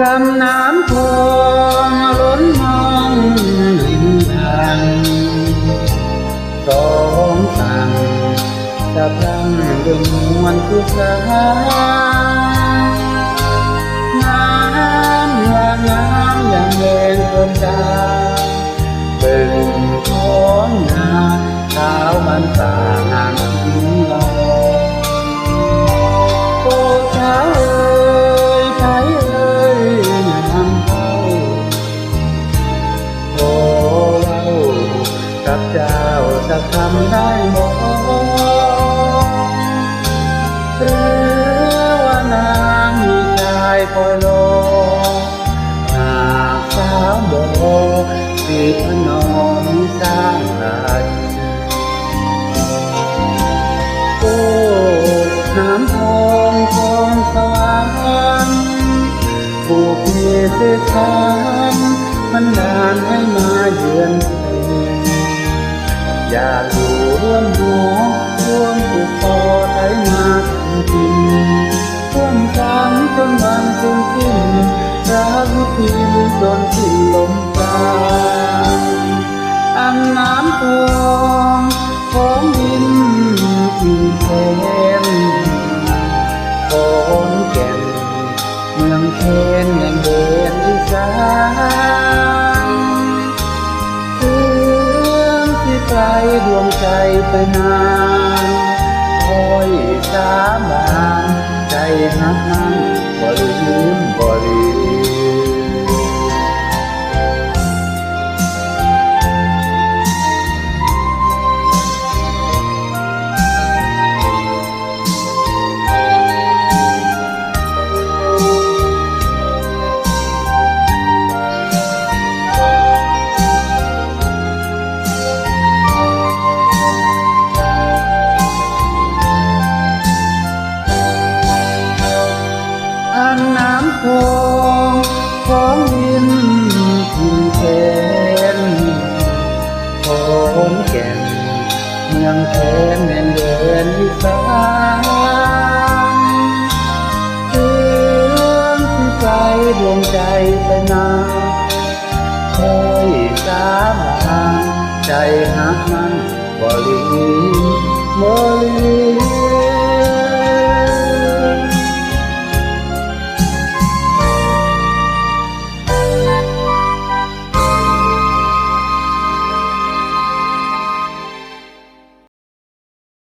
ลำน้ำโคงล้นมองหนึ่งทางสองทางจะพลังดึงมวลทุกสาน้ำละน้ำอย่างแดงเพิ่มดาเป็นท้องนาเท้ามันตา เจ้าจะทำได้บ่หรือว่านางมีชายคอยรอหากสาวบ่สิพนอมสร้างราชโอ้น้ำทองของสวรรค์ผูกเมตตามันดานให้มาเยือน อยากอยู่ร่วมหัวร่วมผูกคอไถนาทำกินร่วมกัน ไปนา ของดินทินแทนขอนแก่นเมืองแคนแห่งเดินวิสานเรื่องที่ไกลดวงใจไปนานคอยสาบานใจหักมันบ่ลืมบ่ลืม